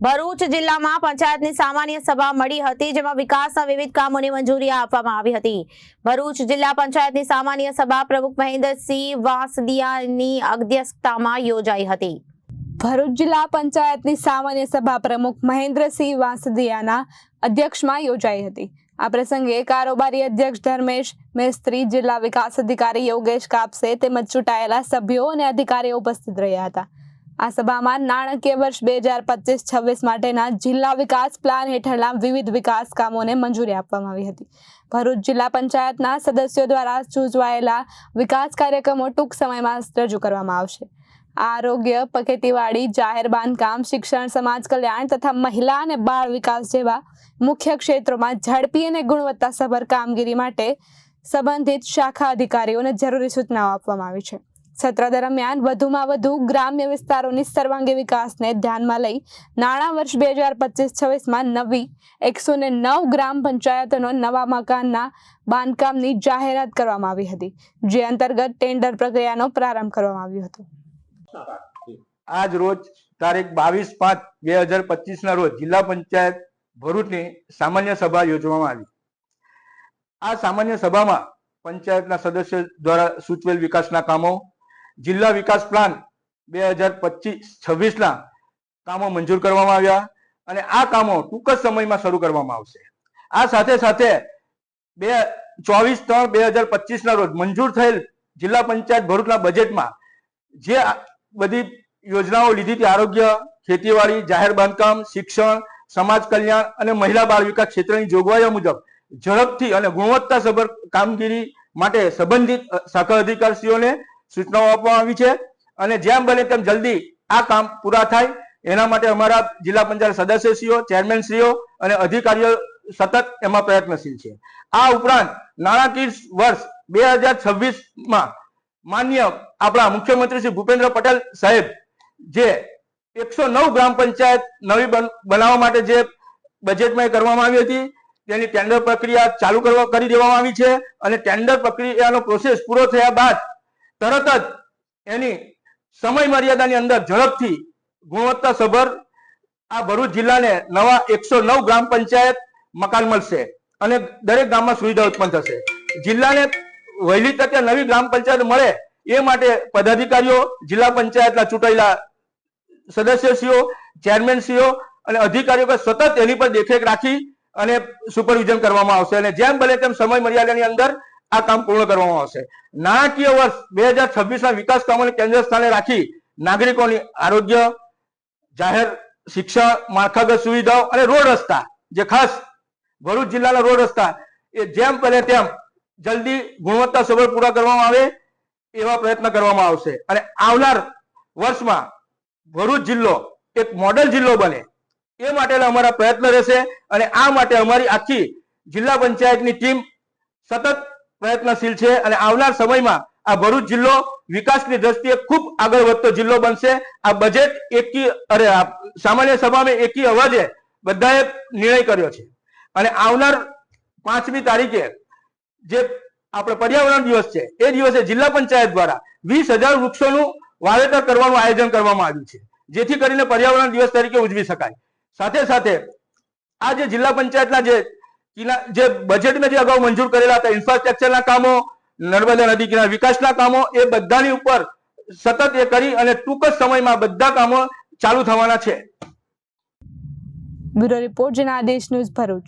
ભરૂચ જિલ્લામાં પંચાયતની સામાન્ય સભા મળી હતી, જેમાં વિકાસના વિવિધ કામોની મંજૂરી આપવામાં આવી હતી. ભરૂચ જિલ્લા પંચાયતની સામાન્ય સભા પ્રમુખ મહેન્દ્રસિંહ વાસદિયાની અધ્યક્ષતામાં યોજાઈ હતી. ભરૂચ જિલ્લા પંચાયતની સામાન્ય સભા પ્રમુખ મહેન્દ્રસિંહ વાંસદિયાના અધ્યક્ષમાં યોજાઈ હતી. આ પ્રસંગે કારોબારી અધ્યક્ષ ધર્મેશ મેસ્ત્રી, જિલ્લા વિકાસ અધિકારી યોગેશ કાપસે તેમજ ચૂંટાયેલા સભ્યો અને અધિકારીઓ ઉપસ્થિત રહ્યા હતા. આ સભામાં નાણાકીય વર્ષ બે હજાર પચીસ છવ્વીસ માટેના જિલ્લા વિકાસ પ્લાન હેઠળના વિવિધ વિકાસ કામોને મંજૂરી આપવામાં આવી હતી. ભરૂચ જિલ્લા પંચાયતના સદસ્યો દ્વારા સૂચવાયેલા વિકાસ કાર્યક્રમો ટૂંક સમયમાં રજૂ કરવામાં આવશે. આરોગ્ય ખેતીવાડી જાહેર બાંધકામ, શિક્ષણ, સમાજ કલ્યાણ તથા મહિલા અને બાળ વિકાસ જેવા મુખ્ય ક્ષેત્રોમાં ઝડપી અને ગુણવત્તાસભર કામગીરી માટે સંબંધિત શાખા અધિકારીઓને જરૂરી સૂચનાઓ આપવામાં આવી છે. સત્ર દરમિયાન વધુમાં વધુ ગ્રામ્ય વિસ્તારોની સર્વાંગી વિકાસને ધ્યાનમાં લઈ નાણાં વર્ષ બે હજાર પચીસ છવ્વીસમાં નવી એકસો ને નવ ગ્રામ પંચાયતોનો નવા મકાનના બાંધકામની જાહેરાત કરવામાં આવી હતી, જે અંતર્ગત ટેન્ડર પ્રક્રિયાનો પ્રારંભ કરવામાં આવ્યો હતો. આજ રોજ તારીખ બાવીસ પાંચ બે હજાર પચીસ ના રોજ જિલ્લા પંચાયત ભરૂચની સામાન્ય સભા યોજવામાં આવી. આ સામાન્ય સભામાં પંચાયતના સદસ્યો દ્વારા સૂચવેલ વિકાસના કામો જિલ્લા વિકાસ પ્લાન બે હજાર પચીસ છવ્વીસના કામો મંજૂર કરવામાં આવ્યા અને આ કામો ટૂંક જ સમયમાં શરૂ કરવામાં આવશે. આ સાથે સાથે બે ચોવીસ ત્રણ બે હજાર પચીસ ના રોજ મંજૂર થયેલ જિલ્લા પંચાયત ભરૂચના બજેટમાં જે બધી યોજનાઓ લીધી હતી, આરોગ્ય, ખેતીવાડી, જાહેર બાંધકામ, શિક્ષણ, સમાજ કલ્યાણ અને મહિલા બાળ વિકાસ ક્ષેત્રની જોગવાઈઓ મુજબ ઝડપથી અને ગુણવત્તાસભર કામગીરી માટે સંબંધિત શાખા અધિકારીઓને સૂચનાઓ આપવામાં આવી છે અને જેમ બને તેમ જલ્દી આ કામ પૂરા થાય. એના માટે અમારા જિલ્લા પંચાયત સદસ્યશ્રીઓ ચેરમેનશ્રીઓ અને અધિકારીઓ સતત એમાં પ્રયત્નશીલ છે. આ ઉપરાંત નાણાકીય વર્ષ બે હજાર છવ્વીસમાં માન્ય આપણા મુખ્યમંત્રી શ્રી ભૂપેન્દ્ર પટેલ સાહેબ જે એકસો નવ ગ્રામ પંચાયત નવી બન- બનાવવા માટે જે બજેટમાં કરવામાં આવી હતી, તેની ટેન્ડર પ્રક્રિયા ચાલુ કરવા, કરી દેવામાં આવી છે અને ટેન્ડર પ્રક્રિયાનો પ્રોસેસ પૂરો થયા બાદ તરત જ એની સમય મર્યાદાની અંદર ઝડપથી ગુણવત્તાસભર આ ભરૂચ જિલ્લાને નવા એકસો નવ ગ્રામ પંચાયત મકાન મળશે અને દરેક ગામમાં સુવિધા ઉત્પન્ન થશે. જિલ્લાને વહેલી તકે નવી ગ્રામ પંચાયત મળે એ માટે પદાધિકારીઓ, જિલ્લા પંચાયતના ચૂંટાયેલા સદસ્યશ્રીઓ ચેરમેનશ્રીઓ અને અધિકારીઓ સતત એની પર દેખરેખ રાખી અને સુપરવિઝન કરવામાં આવશે. અને જેમ બને તેમ સમય મર્યાદાની અંદર આ કામ પૂર્ણ કરવામાં આવશે. નાણાકીય વર્ષ બે હજાર છવ્વીસના વિકાસ કામોને કેન્દ્ર સ્થાને રાખી નાગરિકોની આરોગ્ય, જાહેર શિક્ષણ, માળખાગત સુવિધાઓ અને રોડ રસ્તા, જે ખાસ ભરૂચ જિલ્લાના રોડ રસ્તા, એ જેમ બને તેમ જલ્દી ગુણવત્તા સબળ પૂરા કરવામાં આવે એવા પ્રયત્ન કરવામાં આવશે. અને આવનાર વર્ષમાં ભરૂચ જિલ્લો એક મોડેલ જિલ્લો બને. એ માટેના અમારા પ્રયત્ન રહેશે અને આ માટે અમારી આખી જિલ્લા પંચાયતની ટીમ સતત પ્રયત્નશીલ છે અને આવનાર સમયમાં આ ભરૂચ જિલ્લો વિકાસની દ્રષ્ટિએ ખૂબ આગળ વધતો જિલ્લો બનશે. આ બજેટ એકી, અરે સામાન્ય સભામાં એકી અવાજે બધાએ નિર્ણય કર્યો છે. અને આવનાર પાંચમી તારીખે જે આપણે પર્યાવરણ દિવસ છે, એ દિવસે જિલ્લા પંચાયત દ્વારા વીસ હજાર વૃક્ષોનું વાવેતર કરવાનું આયોજન કરવામાં આવ્યું છે. જેથી કરીને પર્યાવરણ દિવસ તરીકે ઉજવી શકાય. સાથે સાથે આ જે જિલ્લા પંચાયતના જે કિના- જે બજેટમાં જે અગાઉ મંજૂર કરેલા હતા ઇન્ફ્રાસ્ટ્રક્ચરના કામો, નર્મદા નદી કિનારા વિકાસના કામો, એ બધાની ઉપર સતત એ કરી અને ટૂંક જ સમયમાં બધા કામો ચાલુ થવાના છે. Bureau report, Janadesh news Bharuch.